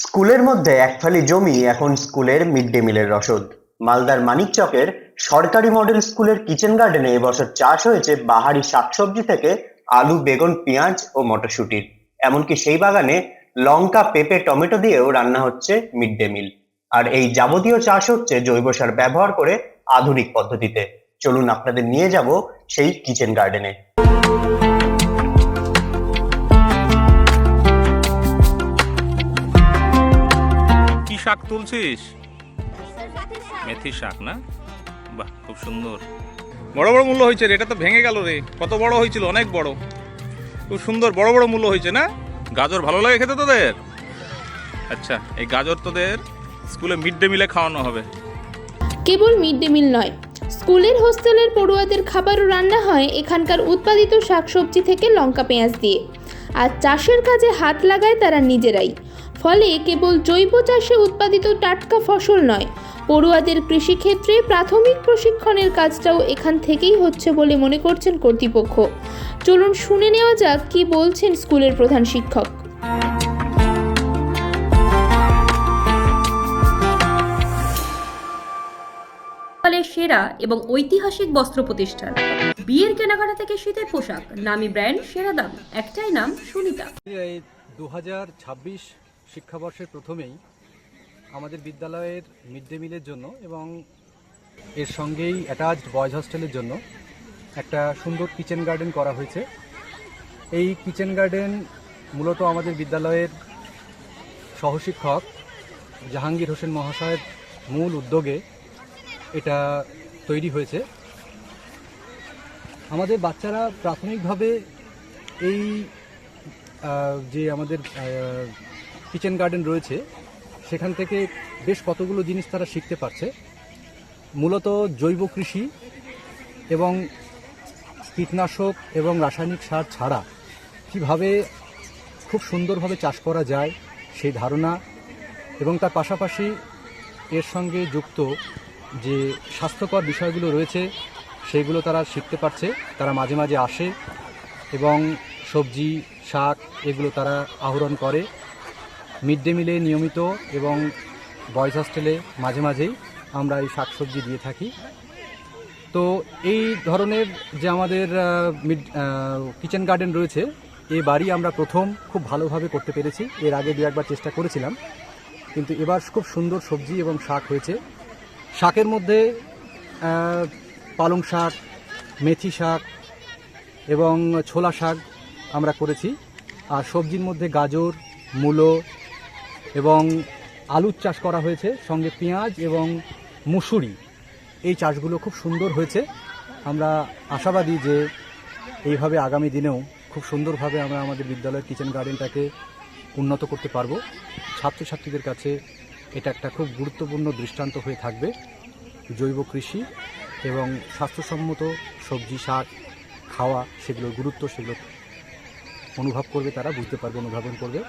স্কুলের মধ্যে এক ফালি জমি, এখন স্কুলের মিড ডে মিলের রসদ। মালদার মানিকচকের সরকারি মডেল স্কুলের কিচেন গার্ডেনে এবছর চাষ হয়েছে বাহারি শাকসবজি থেকে আলু, বেগুন, পেঁয়াজ ও মটরশুটির এমনকি সেই বাগানে লঙ্কা, পেঁপে, টমেটো দিয়েও রান্না হচ্ছে মিড ডে মিল আর এই যাবতীয় চাষ হচ্ছে জৈব সার ব্যবহার করে আধুনিক পদ্ধতিতে। চলুন আপনাদের নিয়ে যাব সেই কিচেন গার্ডেনে শাক তুলছিস? মেথি শাক না? বাহ খুব সুন্দর। বড় বড় মূল্য হয়েছে রে এটা তো ভেঙে গেল রে। কত বড় হয়েছিল অনেক বড়। খুব সুন্দর বড় বড় মূল্য হয়েছে না? গাজর ভালো লাগে খেতে তোদের? আচ্ছা এই গাজর তোদের স্কুলে মিড ডে মিলে খাওয়ানো হবে। কেবল মিড ডে মিল নয় স্কুলের হোস্টেলের পড়ুয়াদের খাবারও রান্না হয় এখানকার উৎপাদিত শাকসবজি থেকে লঙ্কা পেঁয়াজ দিয়ে। আর চাষের কাজে হাত লাগায় তারা নিজেরাই। ফলে কেবল জৈব চাষে উৎপাদিত টাটকা ফসল নয় পড়ুয়াদের কৃষিক্ষেত্রে প্রাথমিক প্রশিক্ষণের কাজটাও এখান থেকেই হচ্ছে বলে মনে করছেন কর্তৃপক্ষ। চলুন শুনে নেওয়া যাক কি বলছেন স্কুলের প্রধান শিক্ষক। ফলে সেরা এবং ঐতিহাসিক বস্ত্র প্রতিষ্ঠান। বিয়ের কেনাকাটা থেকে শীতের পোশাক। নামি ব্র্যান্ড সেরা দাম। একটাই নাম সুনিতা। দু হাজার ছাব্বিশ শিক্ষাবর্ষের প্রথমেই আমাদের বিদ্যালয়ের মিড ডে মিলের জন্য এবং এর সঙ্গেই অ্যাটাচড বয়েজ হস্টেলের জন্য একটা সুন্দর কিচেন গার্ডেন করা হয়েছে। এই কিচেন গার্ডেন মূলত আমাদের বিদ্যালয়ের সহশিক্ষক জাহাঙ্গীর হোসেন মহাশয়ের মূল উদ্যোগে এটা তৈরি হয়েছে। আমাদের বাচ্চারা প্রাথমিকভাবে এই যে আমাদের কিচেন গার্ডেন রয়েছে। সেখান থেকে বেশ কতগুলো জিনিস তারা শিখতে পারছে। মূলত জৈব কৃষি এবং কীটনাশক এবং রাসায়নিক সার ছাড়া কীভাবে খুব সুন্দরভাবে চাষ করা যায় সেই ধারণা এবং তার পাশাপাশি এর সঙ্গে যুক্ত যে স্বাস্থ্যকর বিষয়গুলো রয়েছে, সেগুলো তারা শিখতে পারছে। তারা মাঝে মাঝে আসে এবং সবজি, শাক এগুলো তারা আহরণ করে। মিড ডে মিলে নিয়মিত এবং বয়েজ হস্টেলে মাঝে মাঝেই আমরা এই শাকসবজি দিয়ে থাকি। তো এই ধরনের যে আমাদের মিড কিচেন গার্ডেন রয়েছে এই বাড়ি আমরা প্রথম খুব ভালোভাবে করতে পেরেছি। এর আগে দু একবার চেষ্টা করেছিলাম, কিন্তু এবার খুব সুন্দর সবজি এবং শাক হয়েছে। শাকের মধ্যে পালং শাক, মেথি শাক এবং ছোলা শাক আমরা করেছি। আর সবজির মধ্যে গাজর, মূলো এবং আলুর চাষ করা হয়েছে, সঙ্গে পেঁয়াজ এবং মুসুরি। এই চাষগুলো খুব সুন্দর হয়েছে। আমরা আশাবাদী যে এইভাবে আগামী দিনেও খুব সুন্দরভাবে আমরা আমাদের বিদ্যালয়ের কিচেন গার্ডেনটাকে উন্নত করতে পারব। ছাত্রছাত্রীদের কাছে এটা একটা খুব গুরুত্বপূর্ণ দৃষ্টান্ত হয়ে থাকবে। জৈব কৃষি এবং স্বাস্থ্যসম্মত সবজি, শাক, খাওয়া, সেগুলোর গুরুত্ব সেগুলো অনুভব করবে তারা, বুঝতে পারবে, অনুধাবন করবে।